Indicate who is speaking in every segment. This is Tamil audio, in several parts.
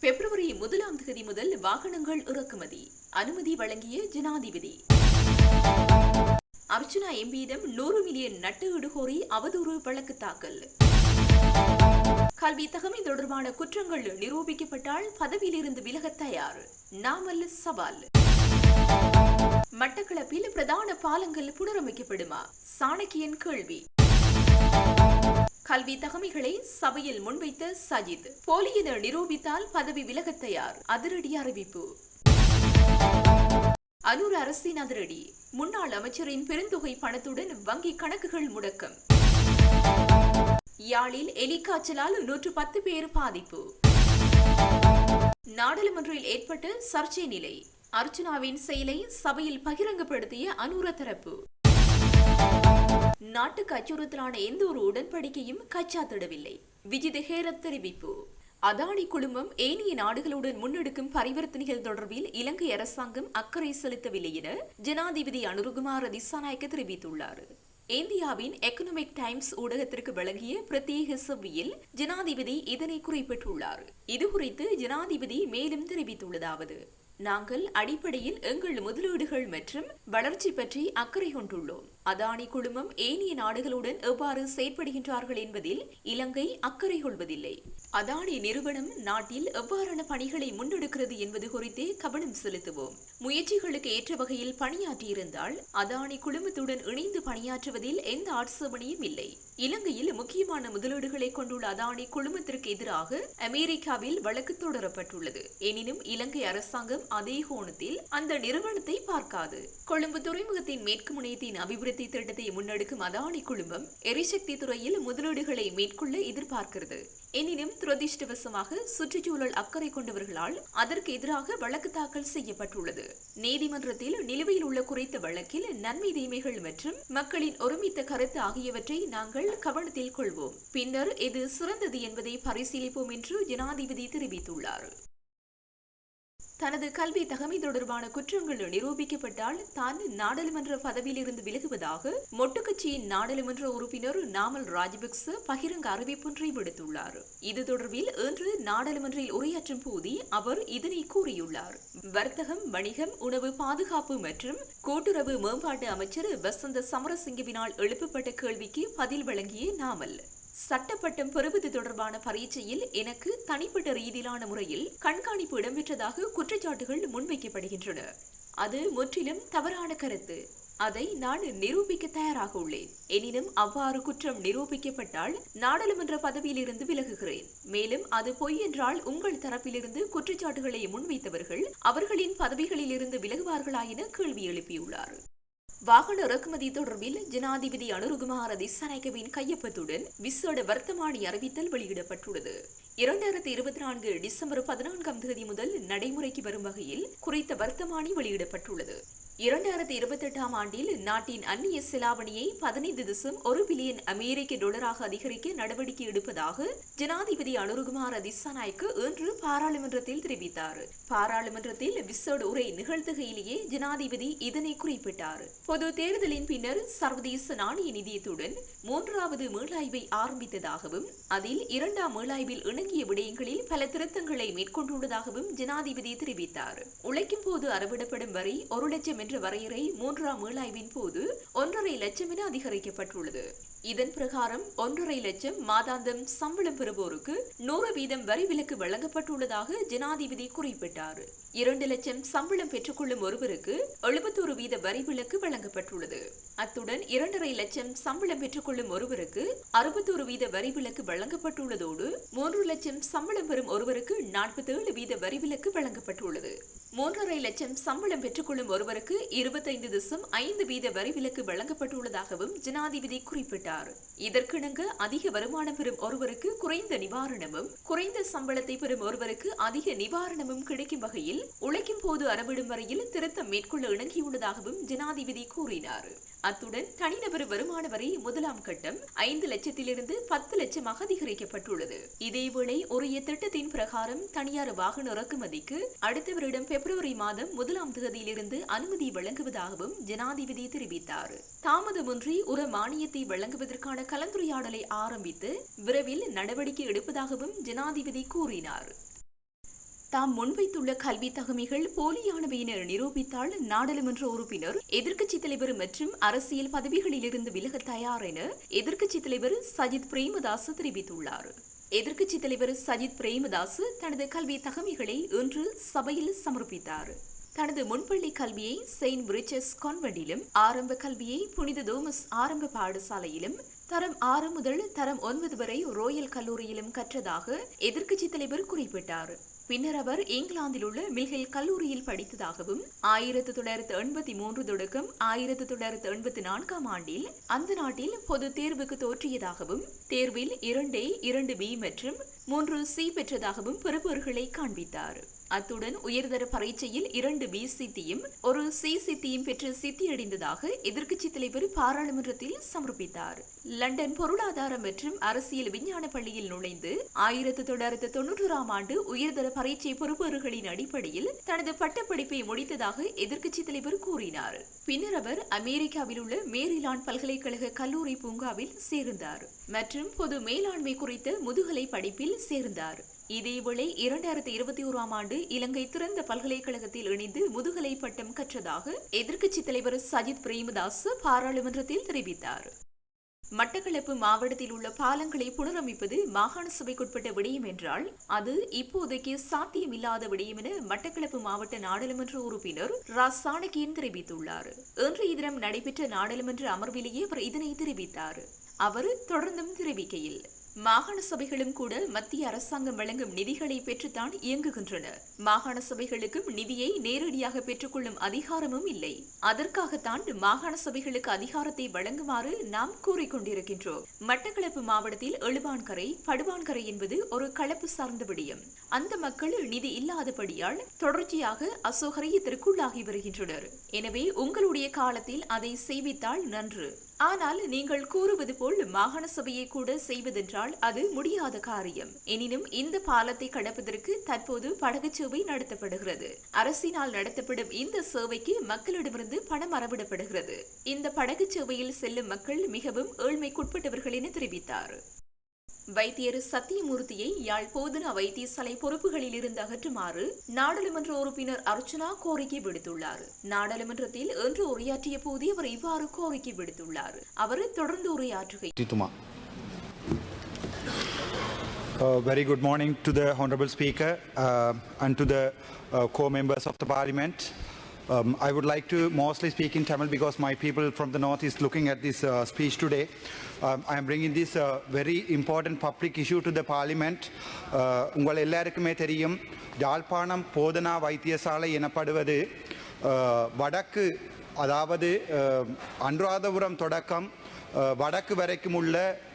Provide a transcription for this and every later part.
Speaker 1: பிப்ரவரி முதலாம் தேதி முதல் வாகனங்கள் இறக்குமதி. அனுமதி வழங்கிய ஜனாதிபதி. அர்ச்சனா எம்பியிடம் நூறு மில்லியன் நட்டு கோரி அவதூறு வழக்கு தாக்கல். கல்வி தகமை தொடர்பான குற்றங்கள் நிரூபிக்கப்பட்டால் பதவியிலிருந்து விலக தயார். நாமல் சவால். மட்டக்களப்பில் பிரதான பாலங்கள் புனரமைக்கப்படுமா? சாணக்கியன் கேள்வி. கல்வி தகமைகளை சபையில் முன்வைத்த சஜித். போலி என நிரூபித்தால் பதவி விலக தயார். அதிரடி அறிவிப்பு. அனூர் அரசின் அதிரடி. முன்னாள் அமைச்சரின் பெருந்தொகை பணத்துடன் வங்கி கணக்குகள் முடக்கம். யாழில் எலிக்காய்ச்சலால் நூற்று பத்து பேர் பாதிப்பு. நாடாளுமன்றில் ஏற்பட்ட சர்ச்சை நிலை. அர்ச்சனாவின் செயலை சபையில் பகிரங்கப்படுத்திய அனுர தரப்பு நாட்டுக்கு அச்சுறுத்தலான எந்த ஒரு உடன்படிக்கையும் கச்சாத்திடவில்லை விஜித ஹேரத் தெரிவிப்பு. அதானி குழுமம் ஏனைய நாடுகளுடன் முன்னெடுக்கும் பரிவர்த்தனைகள் தொடர்பில் இலங்கை அரசாங்கம் அக்கறை செலுத்தவில்லை என ஜனாதிபதி அனுருகுமார் திசாநாயக்க தெரிவித்துள்ளார். இந்தியாவின் எக்கனாமிக் டைம்ஸ் ஊடகத்திற்கு வழங்கிய பிரத்யேக செவ்வியில் ஜனாதிபதி இதனை குறிப்பிட்டுள்ளார். இதுகுறித்து ஜனாதிபதி மேலும் தெரிவித்துள்ளதாவது நாங்கள் அடிப்படையில் எங்கள் முதலீடுகள் மற்றும் வளர்ச்சி பற்றி அக்கறை கொண்டுள்ளோம். அதானி குழுமம் ஏனைய நாடுகளுடன் எவ்வாறு செயற்படுகின்றார்கள் என்பதில் இலங்கை அக்கறை கொள்வதில்லை. அதானி நிறுவனம் நாட்டில் எவ்வாறான பணிகளை முன்னெடுக்கிறது என்பது குறித்தே கவனம் செலுத்துவோம். முயற்சிகளுக்கு ஏற்ற வகையில் பணியாற்றியிருந்தால் அதானி குழுமத்துடன் இணைந்து பணியாற்றுவதில் எந்த ஆட்சேபனையும் இல்லை. இலங்கையில் முக்கியமான முதலீடுகளை கொண்டுள்ள அதானி குழுமத்திற்கு எதிராக அமெரிக்காவில் வழக்கு தொடரப்பட்டுள்ளது. எனினும் இலங்கை அரசாங்கம் அதே கோணத்தில் அந்த நிறுவனத்தை பார்க்காது. கொழும்பு துறைமுகத்தின் மேற்கு முனையத்தின் அபிவிருத்தி திட்டத்தை முன்னெடுக்கும் அதானி குழுமம் எரிசக்தி துறையில் முதலீடுகளை மேற்கொள்ள எதிர்பார்க்கிறது. எனினும் துரதிருஷ்டவசமாக சுற்றுச்சூழல் அக்கறை கொண்டவர்களால் அதற்கு எதிராக வழக்கு தாக்கல் செய்யப்பட்டுள்ளது. நீதிமன்றத்தில் நிலுவையில் உள்ள குறித்த வழக்கில் நன்மை தீமைகள் மற்றும் மக்களின் ஒருமித்த கருத்து ஆகியவற்றை நாங்கள் கவனத்தில் கொள்வோம். பின்னர் இது சிறந்தது என்பதை பரிசீலிப்போம் என்று ஜனாதிபதி தெரிவித்துள்ளார். தனது கல்வி தகமை தொடர்பான குற்றங்கள் நிரூபிக்கப்பட்டால் தான் நாடாளுமன்ற பதவியிலிருந்து விலகுவதாக மொட்டு கட்சியின் நாடாளுமன்ற உறுப்பினர் நாமல் ராஜபக்ச பகிரங்க அறிவிப்பொன்றை விடுத்துள்ளார். இது தொடர்பில் இன்று நாடாளுமன்றில் உரையாற்றும் போது அவர் இதனை கூறியுள்ளார். வர்த்தகம் வணிகம் உணவு பாதுகாப்பு மற்றும் கூட்டுறவு மேம்பாட்டு அமைச்சர் வசந்த சமரசிங்கவினால் எழுப்பப்பட்ட கேள்விக்கு பதில் வழங்கிய நாமல். சட்டப்பட்டம் பெறுவது தொடர்பான பரீட்சையில் எனக்கு தனிப்பட்ட ரீதியிலான முறையில் கண்காணிப்பு இடம்பெற்றதாக குற்றச்சாட்டுகள் முன்வைக்கப்படுகின்றன. அது முற்றிலும் தவறான கருத்து. அதை நான் நிரூபிக்க தயாராக உள்ளேன். எனினும் அவ்வாறு குற்றம் நிரூபிக்கப்பட்டால் நாடாளுமன்ற பதவியிலிருந்து விலகுகிறேன். மேலும் அது பொய் என்றால் உங்கள் தரப்பிலிருந்து குற்றச்சாட்டுகளை முன்வைத்தவர்கள் அவர்களின் பதவிகளிலிருந்து விலகுவார்களா என கேள்வி எழுப்பியுள்ளார். வாகன இறக்குமதி தொடர்பில் ஜனாதிபதி அனுருகுமார திசாநாயக்கவின் கையொப்பத்துடன் விசேட வர்த்தமானி அறிவித்தல் வெளியிடப்பட்டுள்ளது. இரண்டாயிரத்தி இருபத்தி நான்கு டிசம்பர் பதினான்காம் தேதி முதல் நடைமுறைக்கு வரும் வகையில் குறித்த வர்த்தமானி வெளியிடப்பட்டுள்ளது. இரண்டாயிரத்தி இருபத்தி எட்டாம் ஆண்டில் நாட்டின் அந்நிய செலாவணியை பதினைந்து திசம் ஒரு பில்லியன் அமெரிக்க டாலராக அதிகரிக்க நடவடிக்கை எடுப்பதாக ஜனாதிபதி அனுருகுமார் திசாநாயக்கு இன்று பாராளுமன்றத்தில் தெரிவித்தார். பாராளுமன்றத்தில் விசேட உரை நிகழ்த்துகையிலேயே ஜனாதிபதி இதனை குறிப்பிட்டார். பொது தேர்தலின் பின்னர் சர்வதேச நாணய நிதியத்துடன் மூன்றாவது மீளாய்வை ஆரம்பித்ததாகவும் அதில் இரண்டாம் மீளாய்வில் இணங்கிய விடயங்களில் பல திருத்தங்களை மேற்கொண்டுள்ளதாகவும் ஜனாதிபதி தெரிவித்தார். உழைக்கும் போது அறவிடப்படும் வரை ஒரு லட்சம் என்ற வரையறை மூன்றாம் மீளாய்வின் போது ஒன்றரை லட்சம் என அதிகரிக்கப்பட்டுள்ளது. இதன் பிரகாரம் ஒன்றரை லட்சம் மாதாந்தம் சம்பளம் பெறுவோருக்கு நூறு வீதம் வரி விலக்கு வழங்கப்பட்டுள்ளதாக ஜனாதிபதி குறிப்பிட்டார். இரண்டு லட்சம் சம்பளம் பெற்றுக்கொள்ளும் ஒருவருக்கு எழுபத்தோரு வீத வரி விலக்கு வழங்கப்பட்டுள்ளது. அத்துடன் இரண்டரை லட்சம் சம்பளம் பெற்றுக்கொள்ளும் ஒருவருக்கு அறுபத்தோரு வீத வரி விலக்கு வழங்கப்பட்டுள்ளதோடு மூன்று லட்சம் சம்பளம் பெறும் ஒருவருக்கு நாற்பத்தேழு வீத வரி விலக்கு வழங்கப்பட்டுள்ளது. மூன்றரை லட்சம் சம்பளம் பெற்றுக்கொள்ளும் ஒருவருக்கு இருபத்தைந்து திசம் ஐந்து வீத வரி விலக்கு வழங்கப்பட்டுள்ளதாகவும் ஜனாதிபதி குறிப்பிட்டார். இதற்கிணங்க அதிக வருமானம் பெறும் ஒருவருக்கு குறைந்த நிவாரணமும் குறைந்த சம்பளத்தை பெறும் ஒருவருக்கு அதிக நிவாரணமும் கிடைக்கும் வகையில் உழைக்கும் போது அறவிடும் வரையில் திருத்தம் மேற்கொள்ள இணங்கியுள்ளதாகவும் ஜனாதிபதி கூறினார். அத்துடன் தனிநபர் வருமான வரி முதலாம் கட்டம் ஐந்து லட்சத்திலிருந்து பத்து லட்சமாக அதிகரிக்கப்பட்டுள்ளது. இதேவேளை உரிய திட்டத்தின் பிரகாரம் தனியார் வாகன இறக்குமதிக்கு அடுத்த வருடம் பிப்ரவரி மாதம் முதலாம் தேதியிலிருந்து அனுமதி வழங்குவதாகவும் ஜனாதிபதி தெரிவித்தார். தாமதமின்றி உர மானியத்தை வழங்குவதற்கான கலந்துரையாடலை ஆரம்பித்து விரைவில் நடவடிக்கை எடுப்பதாகவும் ஜனாதிபதி கூறினார். தாம் முன்வைத்துள்ள கல்வி தகமைகள் போலியானவை என நிரூபித்தால் நாடாளுமன்ற உறுப்பினர் எதிர்க்கட்சித் தலைவர் மற்றும் அரசியல் பதவிகளிலிருந்து விலக தயார் என எதிர்க்கட்சித் தலைவர் சஜித் பிரேமதாஸ் தெரிவித்துள்ளார். எதிர்க்கட்சித் தலைவர் சஜித் பிரேமதாஸ் தனது கல்வி தகமைகளை இன்று சபையில் சமர்ப்பித்தார். தனது முன்பள்ளி கல்வியை செயின்ட் பிரிச்சஸ் கான்வெண்டிலும் ஆரம்ப கல்வியை புனித தோமஸ் ஆரம்ப பாடசாலையிலும் தரம் ஆறு முதல் தரம் ஒன்பது வரை ரோயல் கல்லூரியிலும் கற்றதாக எதிர்க்கட்சித் தலைவர் குறிப்பிட்டார். பின்னர் அவர் இங்கிலாந்தில் உள்ள மில்ஹில் கல்லூரியில் படித்ததாகவும் ஆயிரத்து தொள்ளாயிரத்து எண்பத்தி மூன்று தொடக்கம் ஆயிரத்து தொள்ளாயிரத்து எண்பத்தி நான்காம் ஆண்டில் அந்த நாட்டில் பொது தேர்வுக்கு தோற்றியதாகவும் தேர்வில் இரண்டே இரண்டு பி மற்றும் மூன்று சி பெற்றதாகவும் பெறுபவர்களை காண்பித்தார். அத்துடன் உயர்தர பரீட்சையில் இரண்டு பி சித்தியும் ஒரு சி சித்தியும் பெற்று சித்தியடைந்ததாக எதிர்க்கட்சி தலைவர் பாராளுமன்றத்தில் சமர்ப்பித்தார். லண்டன் பொருளாதார மற்றும் அரசியல் விஞ்ஞான பள்ளியில் நுழைந்து ஆயிரத்து தொள்ளாயிரத்து தொன்னூறாம் ஆண்டு உயர்தர பரீட்சை பொறுப்பவர்களின் அடிப்படையில் தனது பட்டப்படிப்பை முடித்ததாக எதிர்க்கட்சி தலைவர் கூறினார். பின்னர் அவர் அமெரிக்காவில் உள்ள மேரிலாண்ட் பல்கலைக்கழக கல்லூரி பூங்காவில் சேர்ந்தார் மற்றும் பொது மேலாண்மை குறித்த முதுகலை படிப்பில் சேர்ந்தார். இதேவேளை இரண்டாயிரத்தி இருபத்தி ஓராம் ஆண்டு இலங்கை திறந்த பல்கலைக்கழகத்தில் இணைந்து முதுகலை பட்டம் கற்றதாக எதிர்க்கட்சித் தலைவர் சஜித் பிரேமதாஸ் பாராளுமன்றத்தில் தெரிவித்தார். மட்டக்களப்பு மாவட்டத்தில் உள்ள பாலங்களை புனரமைப்பது மாகாண சபைக்குட்பட்ட விடயம் என்றால் அது இப்போதைக்கு சாத்தியமில்லாத விடயம் என மட்டக்களப்பு மாவட்ட நாடாளுமன்ற உறுப்பினர் ரா சாணக்கியன் தெரிவித்துள்ளார். இன்றைய தினம் நடைபெற்ற நாடாளுமன்ற அமர்விலேயே அவர் இதனை தெரிவித்தார். அவர் தொடர்ந்தும் தெரிவிக்கையில் மாகாண சபைகளும் கூட மத்திய அரசாங்கம் வழங்கும் நிதிகளை பெற்றுத்தான் இயங்குகின்றன. மாகாண சபைகளுக்கும் நிதியை நேரடியாக பெற்றுக்கொள்ளும் அதிகாரமும் இல்லை. அதற்காகத்தான் மாகாண சபைகளுக்கு அதிகாரத்தை வழங்குமாறு நாம் கூறிக்கொண்டிருக்கின்றோம். மட்டக்களப்பு மாவட்டத்தில் எழுவான்கரை படுவான்கரை என்பது ஒரு கலப்பு சார்ந்த விடயம். அந்த மக்கள் நிதி இல்லாதபடியால் தொடர்ச்சியாக அசௌகரியத்திற்குள்ளாகி வருகின்றனர். எனவே உங்களுடைய காலத்தில் அதை செய்வித்தால் நன்று. ஆனால் நீங்கள் கூறுவது போல் மாகாண சபையை கூட செய்வதென்றால் அது முடியாத காரியம். எனினும் இந்த பாலத்தை கடப்பதற்கு தற்போது படகு சேவை நடத்தப்படுகிறது. அரசினால் நடத்தப்படும் இந்த சேவைக்கு மக்களிடமிருந்து பணம் அறவிடப்படுகிறது. இந்த படகு சேவையில் செல்லும் மக்கள் மிகவும் ஏழ்மைக்குட்பட்டவர்கள் என தெரிவித்தார். வைத்தியர் சத்தியமூர்த்தியை யாழ் போதனா வைத்தியசாலை பொறுப்புகளில் இருந்து அகற்றுமாறு நாடாளுமன்ற உறுப்பினர் அர்ச்சனா கோரிக்கை விடுத்துள்ளார். நாடாளுமன்றத்தில் இன்று உரையாற்றிய போதே அவர் இவ்வாறு கோரிக்கை விடுத்துள்ளார். அவர் தொடர்ந்து உரையாற்றுகை
Speaker 2: very Uh, very good morning to the Honorable Speaker uh, and to the uh, co-members of the Parliament. Um, I would like to mostly speak in Tamil because my people from the north is looking at this uh, speech today. Um, I am bringing this uh, very important public issue to the Parliament. Uh, உங்கள் எல்லாருக்குமே தெரியும் யாழ்ப்பாணம் போதனா வைத்தியசாலை எனப்படுவது uh, வடக்கு அதாவது uh, அனுராதபுரம் தொடக்கம் uh, வடக்கு வரைக்கும் உள்ள அஹ்,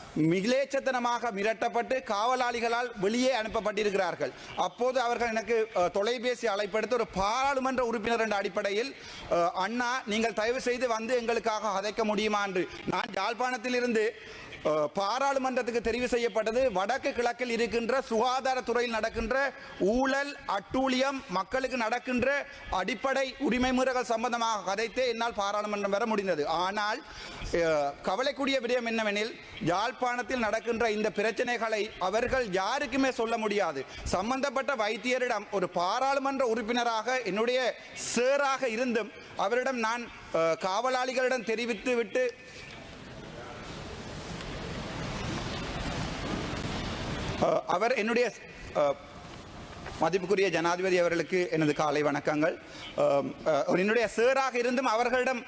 Speaker 2: மிகிலேச்சத்தனமாக மிரட்டப்பட்டு காவலாளிகளால் வெளியே அனுப்பப்பட்டிருக்கிறார்கள். அப்போது அவர்கள் எனக்கு தொலைபேசி அழைப்படுத்த ஒரு பாராளுமன்ற உறுப்பினர் என்ற அடிப்படையில் அண்ணா நீங்கள் தயவு செய்து வந்து எங்களுக்காக அதைக்க முடியுமா? என்று. நான் யாழ்ப்பாணத்திலிருந்து பாராளுமன்றத்துக்கு தெரிவு செய்யப்பட்டது. வடக்கு கிழக்கில் இருக்கின்ற சுகாதாரத்துறையில் நடக்கின்ற ஊழல் அட்டூழியம் மக்களுக்கு நடக்கின்ற அடிப்படை உரிமை முறைகள் சம்பந்தமாக கதைத்தே என்னால் பாராளுமன்றம் வர முடிந்தது. ஆனால் கவலைக்கூடிய விடயம் என்னவெனில் யாழ்ப்பாணத்தில் நடக்கின்ற இந்த பிரச்சனைகளை அவர்கள் யாருக்குமே சொல்ல முடியாது. சம்பந்தப்பட்ட வைத்தியரிடம் ஒரு பாராளுமன்ற உறுப்பினராக என்னுடைய சேராக இருந்தும் அவரிடம் நான் காவலாளிகளிடம் தெரிவித்து விட்டு Uh, அவர் என்னுடைய uh, மதிப்புக்குரிய ஜனாதிபதி அவர்களுக்கு எனது காலை வணக்கங்கள். என்னுடைய சேராக இருந்தும் அவர்களிடம்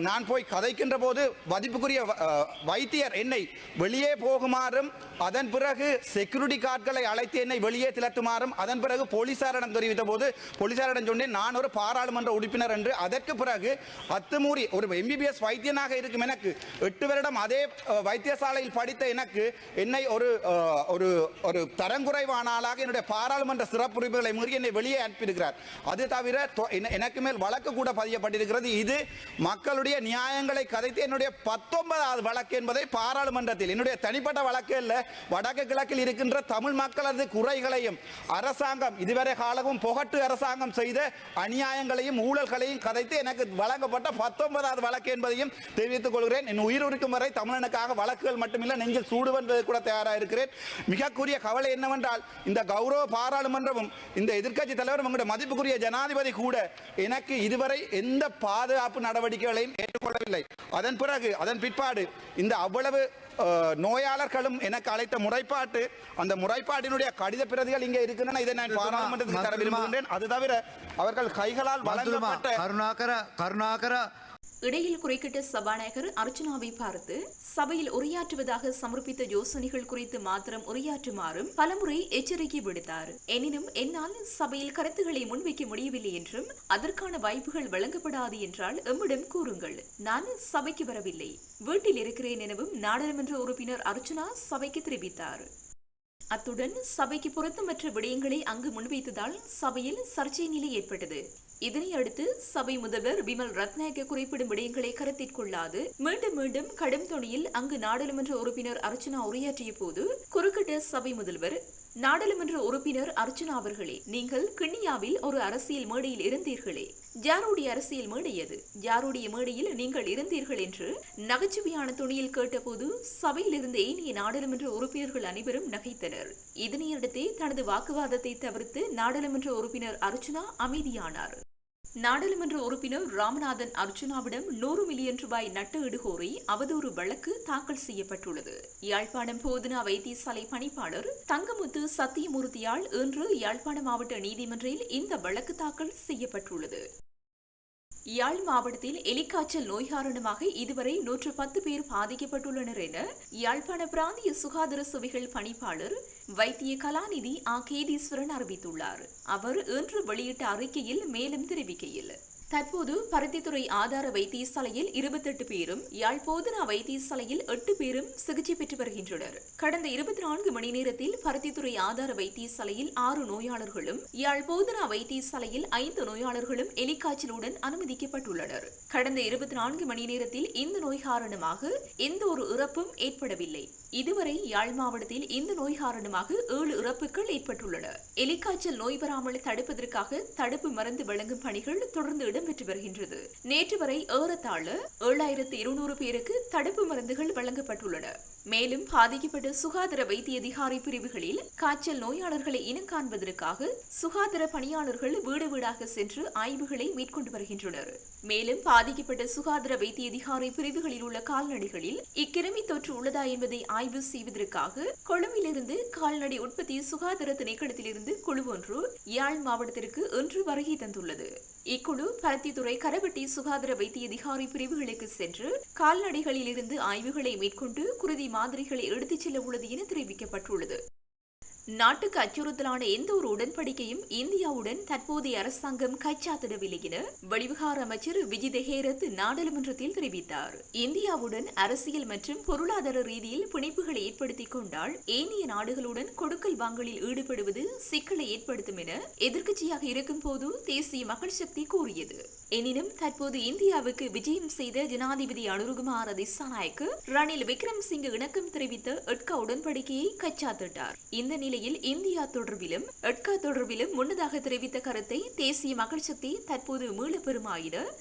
Speaker 2: நான் போய் கதைக்கின்ற போது மதிப்புக்குரிய வ- வைத்தியர் என்னை வெளியே போகுமாறும் அதன் பிறகு செக்யூரிட்டி கார்டுகளை அழைத்து என்னை வெளியே திரட்டுமாறும் அதன் பிறகு போலீசாரிடம் தெரிவித்த போது போலீசாரிடம் சொன்னேன் நான் ஒரு பாராளுமன்ற உறுப்பினர் என்று. அதற்கு பிறகு அத்துமூறி ஒரு எம்பிபிஎஸ் வைத்தியனாக இருக்கும் எனக்கு எட்டு வருடம் அதே வைத்தியசாலையில் படித்த எனக்கு என்னை ஒரு ஒரு ஒரு தரங்குறைவான ஆளாக என்னுடைய பாராளுமன்ற சிறப்பு குறிப்புகளை மீறி என்னை வெளியே அனுப்பியிருக்கிறார். அது தவிர எனக்கு மேல் வழக்கு கூட பதியப்பட்டிருக்கிறது. இது மக்களுடைய நியாயங்களை கதைத்து என்னுடைய பத்தொன்பதாவது வழக்கு என்பதை பாராளுமன்றத்தில் என்னுடைய தனிப்பட்ட வழக்கு அல்ல வடக்கு கிழக்கில் இருக்கின்ற தமிழ் மக்களது குறைகளையும் அரசாங்கம் இதுவரை காலமும் புகட்டு அரசாங்கம் செய்த அநியாயங்களையும் ஊழல்களையும் கதைத்து எனக்கு வழங்கப்பட்ட பத்தொன்பதாவது வழக்கு என்பதையும் தெரிவித்துக் கொள்கிறேன். என் உயிர் இருக்கும் வரை தமிழனுக்காக வழக்குகள் மட்டுமில்லை நெஞ்சில் சூடுவென்பது கூட தயாராக இருக்கிறேன் மிகக்குரிய கவலை என்னவென்றால் இந்த கௌரவ பாராளுமன்றமும் இந்த எதிர்க்கட்சி தலைவர் உங்களுடைய மதிப்புக்குரிய ஜனாதிபதி கூட எனக்கு இதுவரை எந்த பாதுகாப்பு நடவடிக்கைகளையும் ஏற்றுக்கொள்ளவில்லை. அதன் பிறகு அதன் பிற்பாடு இந்த அவ்வளவு நோயாளர்களும் எனக்கு அழைத்த முறைப்பாட்டு அந்த முறைப்பாட்டினுடைய கடித பிரதிகள் இங்கே இருக்கின்றன. இதை நான் பாராளுமன்றத்துக்கு தர விரும்புகின்றேன். அது தவிர அவர்கள் கைகளால் வழங்கப்பட்ட
Speaker 3: கருணாகர கருணாகர
Speaker 1: இடையில் குறுக்கிட்ட சபாநாயகர் அர்ச்சனாவை பார்த்து சபையில் உரையாற்றுவதாக சமர்ப்பித்த யோசனைகள் குறித்து மாத்திரம் உரையாற்றுமாறும் பலமுறை எச்சரிக்கை விடுத்தார். எனினும் என்னால் சபையில் கருத்துக்களை முன்வைக்க முடியவில்லை என்றும் அதற்கான வாய்ப்புகள் வழங்கப்படாது என்றால் எம்மிடம் கூறுங்கள். நான் சபைக்கு வரவில்லை. வீட்டில் இருக்கிறேன் எனவும் நாடாளுமன்ற உறுப்பினர் அர்ச்சனா சபைக்கு தெரிவித்தார். அத்துடன் சபைக்கு பொருத்தமற்ற விடயங்களை அங்கு முன்வைத்ததால் சபையில் சர்ச்சை நிலை ஏற்பட்டது. இதனை அடுத்து சபை முதல்வர் விமல் ரத்நாயக்க குறிப்பிடும் விடயங்களை கருத்தில் கொள்ளாது. மீண்டும் மீண்டும் கடும் தொனியில் அங்கு நாடாளுமன்ற உறுப்பினர் அர்ச்சனா உரையாற்றிய போது குறுக்கிட்ட சபை முதல்வர் நாடாளுமன்ற உறுப்பினர் அர்ச்சனா அவர்களே நீங்கள் கிண்ணியாவில் ஒரு அரசியல் மேடையில் இருந்தீர்களே. ஜாருடைய அரசியல் மேடை அது ஜாருடைய மேடையில் நீங்கள் இருந்தீர்கள் என்று நகைச்சுவையான துணியில் கேட்டபோது சபையில் இருந்த ஏனைய நாடாளுமன்ற உறுப்பினர்கள் அனைவரும் நகைத்தனர். இதனையடுத்தே தனது வாக்குவாதத்தை தவிர்த்து நாடாளுமன்ற உறுப்பினர் அர்ச்சுனா அமைதியானார். நாடாளுமன்ற உறுப்பினர் ராமநாதன் அர்ஜுனாவிடம் நூறு மில்லியன் ரூபாய் நட்டு எடுகோரி அவதூறு வழக்கு தாக்கல் செய்யப்பட்டுள்ளது. யாழ்ப்பாணம் போதனா வைத்தியசாலை பணிப்பாளர் தங்கமுத்து சத்தியமூர்த்தியால் இன்று யாழ்ப்பாணம் மாவட்ட நீதிமன்றில் இந்த வழக்கு தாக்கல் செய்யப்பட்டுள்ளது. யாழ் மாவட்டத்தில் எலிக்காய்ச்சல் நோய் காரணமாக இதுவரை நூற்று பத்து பேர் பாதிக்கப்பட்டுள்ளனர் என யாழ்ப்பாண பிராந்திய சுகாதார சுவைகள் பணிப்பாளர் வைத்திய கலாநிதி ஆ. கேதீஸ்வரன் அறிவித்துள்ளார். அவர் இன்று வெளியிட்ட அறிக்கையில் மேலும் தெரிவிக்கையில் தற்போது பருத்தித்துறை ஆதார வைத்தியசாலையில் இருபத்தெட்டு பேரும் யாழ் போதனா வைத்தியசாலையில் எட்டு பேரும் சிகிச்சை பெற்று வருகின்றனர். கடந்த இருபத்தி நான்கு மணி நேரத்தில் பருத்தித்துறை ஆதார வைத்தியசாலையில் ஆறு நோயாளர்களும் யாழ் போதனா வைத்தியசாலையில் ஐந்து நோயாளர்களும் எலிக்காய்ச்சலுடன் அனுமதிக்கப்பட்டுள்ளனர். கடந்த இருபத்தி நான்கு மணி நேரத்தில் இந்த நோய் காரணமாக எந்த ஒரு இறப்பும் ஏற்படவில்லை. இதுவரை யாழ் மாவட்டத்தில் இந்த நோய் காரணமாக ஏழு இறப்புகள் ஏற்பட்டுள்ளன. எலிக்காய்ச்சல் நோய் வராமல் தடுப்பதற்காக தடுப்பு மருந்து வழங்கும் பணிகள் தொடர்ந்து இடம்பெற்று வருகின்றது. நேற்று வரை ஏறத்தாழ ஏழாயிரத்து இருநூறு பேருக்கு தடுப்பு மருந்துகள் வழங்கப்பட்டுள்ளன. மேலும் பாதிக்கப்பட்ட சுகாதார வைத்திய அதிகாரி பிரிவுகளில் காய்ச்சல் நோயாளர்களை இனம் காண்பதற்காக சுகாதார பணியாளர்கள் வீடு வீடாக சென்று ஆய்வுகளை மேற்கொண்டு வருகின்றனர். மேலும் பாதிக்கப்பட்ட சுகாதார வைத்திய அதிகாரி பிரிவுகளில் உள்ள கால்நடைகளில் இக்கிருமி தொற்று உள்ளதா என்பதை ஆய்வு செய்வதற்காக கொழும்பிலிருந்து கால்நடை உற்பத்தி சுகாதார திணைக்களத்திலிருந்து குழு ஒன்று யாழ் மாவட்டத்திற்கு இன்று வருகை தந்துள்ளது. இக்குழு பருத்தித்துறை கரவட்டி சுகாதார வைத்திய அதிகாரி பிரிவுகளுக்கு சென்று கால்நடைகளில் இருந்து ஆய்வுகளை மேற்கொண்டு குருதி மாதிரிகளை எடுத்துச் செல்ல உள்ளது என தெரிவிக்கப்பட்டுள்ளது. நாட்டுக்கு அச்சுறுத்தலான எந்த ஒரு உடன்படிக்கையும் இந்தியாவுடன் தற்போதைய அரசாங்கம் கைச்சாத்திடவில்லை என வெளிவிகார அமைச்சர் விஜய் தெஹேரத் நாடாளுமன்றத்தில் தெரிவித்தார். இந்தியாவுடன் அரசியல் மற்றும் பொருளாதார ரீதியில் பிணைப்புகளை ஏற்படுத்திக் கொண்டால் ஏனைய நாடுகளுடன் கொடுக்கல் வாங்கலில் ஈடுபடுவது சிக்கலை ஏற்படுத்தும் என எதிர்க்கட்சியாக இருக்கும் போது தேசிய மக்கள் சக்தி கூறியது. எனினும் தற்போது இந்தியாவுக்கு விஜயம் செய்த ஜனாதிபதி அனுருகுமார திசாநாயக்கு ரணில் விக்ரம்சிங்க இணக்கம் தெரிவித்த எட்கா உடன்படிக்கையை கச்சாத்திட்டார். இந்த நிலையில் இந்தியா தொடர்பிலும் எட்கா தொடர்பிலும் முன்னதாக தெரிவித்த கருத்தை தேசிய மக்கள் சக்தி தற்போது மீள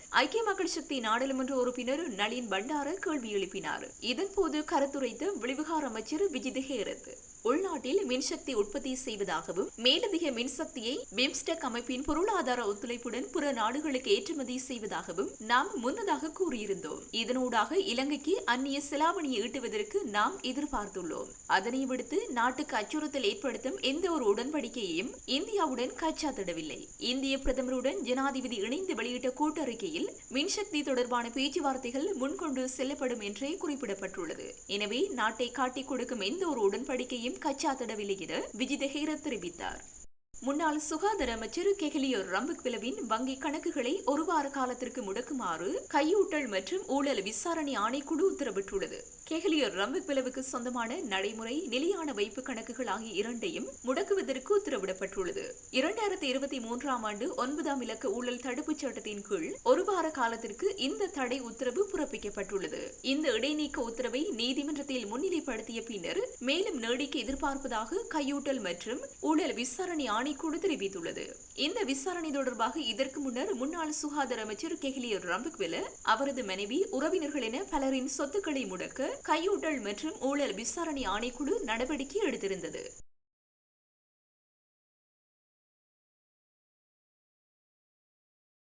Speaker 1: ஐக்கிய மக்கள் சக்தி நாடாளுமன்ற உறுப்பினர் நளின் பண்டார கேள்வி எழுப்பினார். இதன்போது கருத்துரைத்த வெளிவிகார அமைச்சர் விஜித் ஹேரத். உள்நாட்டில் மின்சக்தி உற்பத்தி செய்வதாகவும் மேலதிக மின்சக்தியை பிம்ஸ்டெக் அமைப்பின் பொருளாதார ஒத்துழைப்புடன் பிற நாடுகளுக்கு ஏற்றுமதி செய்வதாகவும் நாம் முன்னதாக கூறியிருந்தோம். இதனூடாக இலங்கைக்கு அந்நிய செலாவணியை ஈட்டுவதற்கு நாம் எதிர்பார்த்துள்ளோம். அதனை விடுத்து நாட்டுக்கு அச்சுறுத்தல் ஏற்படுத்தும் எந்த ஒரு உடன்படிக்கையையும் இந்தியாவுடன் கச்சாத்திடவில்லை. இந்திய பிரதமருடன் ஜனாதிபதி இணைந்து வெளியிட்ட கூட்டறிக்கையில் மின்சக்தி தொடர்பான பேச்சுவார்த்தைகள் முன்கொண்டு செல்லப்படும் என்றே குறிப்பிடப்பட்டுள்ளது. எனவே நாட்டை காட்டிக் கொடுக்கும் எந்த ஒரு உடன்படிக்கையும் கச்சாத்திடவில்லை என விஜித ஹீரத் தெரிவித்தார். முன்னாள் சுகாதார அமைச்சர் ரம்புக் ரம்புக்விலவின் வங்கி கணக்குகளை ஒரு வார காலத்திற்கு முடக்குமாறு கையூட்டல் மற்றும் ஊழல் விசாரணை ஆணைக்குழு உத்தரவிட்டுள்ளது. கெஹலியோர் ரம்புக்விலவுக்கு சொந்தமான நடைமுறை நிலையான வைப்பு கணக்குகள் ஆகிய இரண்டையும் முடக்குவதற்கு உத்தரவிடப்பட்டுள்ளது. இரண்டாயிரத்தி இருபத்தி மூன்றாம் ஆண்டு ஒன்பதாம் இலக்க ஊழல் தடுப்புச் சட்டத்தின் கீழ் ஒரு வார காலத்திற்கு இந்த தடை உத்தரவு பிறப்பிக்கப்பட்டுள்ளது. இந்த இடைநீக்க உத்தரவை நீதிமன்றத்தில் முன்னிலைப்படுத்திய பின்னர் மேலும் நீடிக்க எதிர்பார்ப்பதாக கையூட்டல் மற்றும் ஊழல் விசாரணை ஆணை ஆணைக்குழு தெரிவித்துள்ளது. இந்த விசாரணை தொடர்பாக இதற்கு முன்னர் முன்னாள் சுகாதார அமைச்சர் கெஹிலியர் ரம்பக்வெல அவரது மனைவி உறவினர்கள் என பலரின் சொத்துக்களை முடக்க கையூட்டல் மற்றும் ஊழல் விசாரணை ஆணைக்குழு நடவடிக்கை எடுத்திருந்தது.